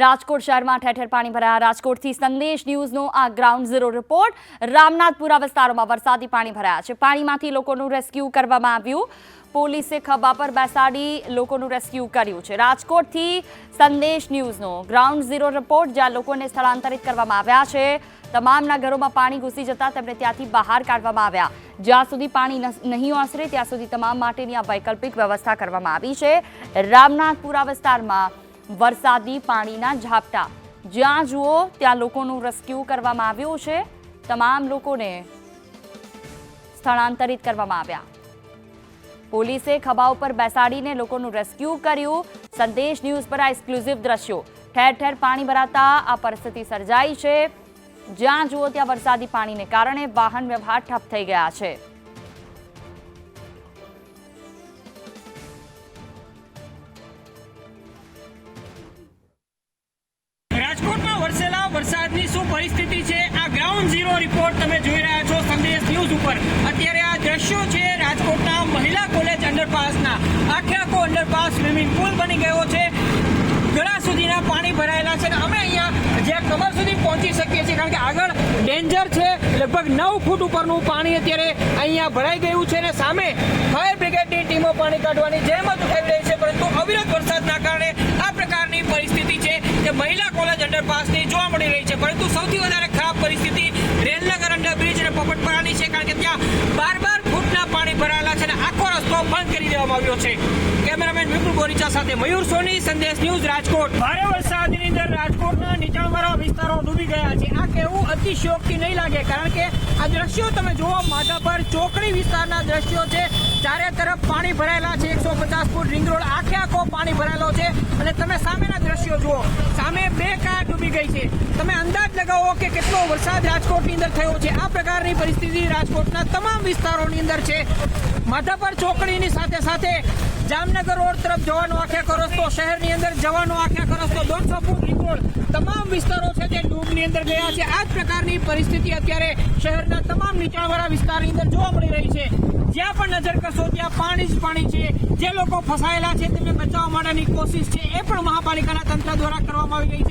રાજકોટ શહેરમાં ઠેર ઠેર પાણી ભરાયા. રાજકોટથી સંદેશ ન્યૂઝનો આ ગ્રાઉન્ડ ઝીરો રિપોર્ટ રામનાથપુરા વિસ્તારોમાં વરસાદી પાણી ભરાયા છે. પાણીમાંથી લોકોનું રેસ્ક્યુ કરવામાં આવ્યું. પોલીસે ખભા પર બેસાડી લોકોનું રેસ્ક્યુ કર્યું છે. રાજકોટથી સંદેશ ન્યૂઝનો ગ્રાઉન્ડ ઝીરો રિપોર્ટ જ્યાં લોકોને સ્થળાંતરિત કરવામાં આવ્યા છે. તમામના ઘરોમાં પાણી ઘૂસી જતા તેમને ત્યાંથી બહાર કાઢવામાં આવ્યા. જ્યાં સુધી પાણી નહીં ઓસરે ત્યાં સુધી તમામ માટેની આ વૈકલ્પિક વ્યવસ્થા કરવામાં આવી છે. રામનાથપુરા વિસ્તારમાં વરસાદી પાણીના ઝાપટા. જ્યાં જુઓ, ત્યાં લોકોનું રેસ્ક્યુ કરવામાં આવ્યું છે. તમામ લોકોને સ્થળાંતરિત કરવામાં આવ્યા. પોલીસે ખભા ઉપર બેસાડીને લોકોનું રેસ્ક્યુ કર્યું. સંદેશ ન્યૂઝ પર આ એક્સક્લુઝિવ દ્રશ્યો. ઠેર ઠેર પાણી ભરાતા આ પરિસ્થિતિ સર્જાઈ છે. જ્યાં જુઓ, ત્યાં વરસાદી પાણીને કારણે વાહન વ્યવહાર ઠપ થઈ ગયા છે. પરિસ્થિતિ છે. આ ગ્રાઉન્ડ ઝીરો રિપોર્ટ તમે જોઈ રહ્યા છો સંદેશ ન્યૂઝ ઉપર. અત્યારે આ દ્રશ્યો છે રાજકોટના મહિલા કોલેજ અંડરપાસના આખે આખો અંડરપાસ સ્વિમિંગ પુલ બની ગયો છે. ગળા સુધીના પાણી ભરાયેલા છે. અને અમે અહીંયા જ્યાં કમર સુધી પહોંચી શકીએ છીએ, કારણ કે આગળ ડેન્જર છે. લગભગ નવ ફૂટ ઉપરનું પાણી અત્યારે અહીંયા ભરાઈ ગયું છે અને સામે ફાયર બ્રિગેડની ટીમો પાણી કાઢવાની જેમ ઉઠાવી અંડરપાસની જોવા મળી રહી છે. પરંતુ સૌથી વધારે ખરાબ પરિસ્થિતિ રેલનગર અંડરબ્રિજ અને પોપટપરાની છે, કારણ કે ત્યાં બાર બાર ફૂટના પાણી ભરાયેલા છે અને આખો રસ્તો બંધ કરી દેવામાં આવ્યો છે. કેમેરામેન વિપુલ બોરીચા સાથે મયુર સોની, સંદેશ ન્યૂઝ રાજકોટ. ભારે વરસાદની અંદર રાજકોટના નીચાણવાળા વિસ્તારો ડૂબી ગયા છે. આ કહેવું અતિશયોક્તિ નહીં લાગે, કારણ કે આ દ્રશ્યો તમે જુઓ, માધાપર ચોકડી વિસ્તારના દ્રશ્યો છે. ચારે તરફ પાણી ભરાયેલા છે. એકસો પચાસ ફૂટ રિંગ રોડ આખે આખો પાણી ભરાયેલો છે. અને તમે સામેના દ્રશ્યો જુઓ. સામે બે કાર ડૂબી ગઈ છે. તમે અંદાજ લગાવો કે કેટલો વરસાદ રાજકોટની અંદર થયો છે. આ પ્રકારની પરિસ્થિતિ રાજકોટના તમામ વિસ્તારોની અંદર છે. માધાપર ચોકડીની સાથે સાથે જામનગર રોડ તરફ જવાનો આખે આખો રસ્તો, શહેરની અંદર જવાનો આખે આખો રસ્તો, દોઢસો ફૂટ રિંગ તમામ વિસ્તારો છે તે ડૂબની અંદર ગયા છે. આ જ પ્રકારની પરિસ્થિતિ અત્યારે શહેરના તમામ નીચાણવાળા વિસ્તારની અંદર જોવા મળી રહી છે. જ્યાં પણ નજર કરશો ત્યાં પાણી જ પાણી છે. જે લોકો ફસાયેલા છે તેમને બચાવવા માટેની કોશિશ છે એ પણ મહાપાલિકાના તંત્ર દ્વારા કરવામાં આવી રહી છે.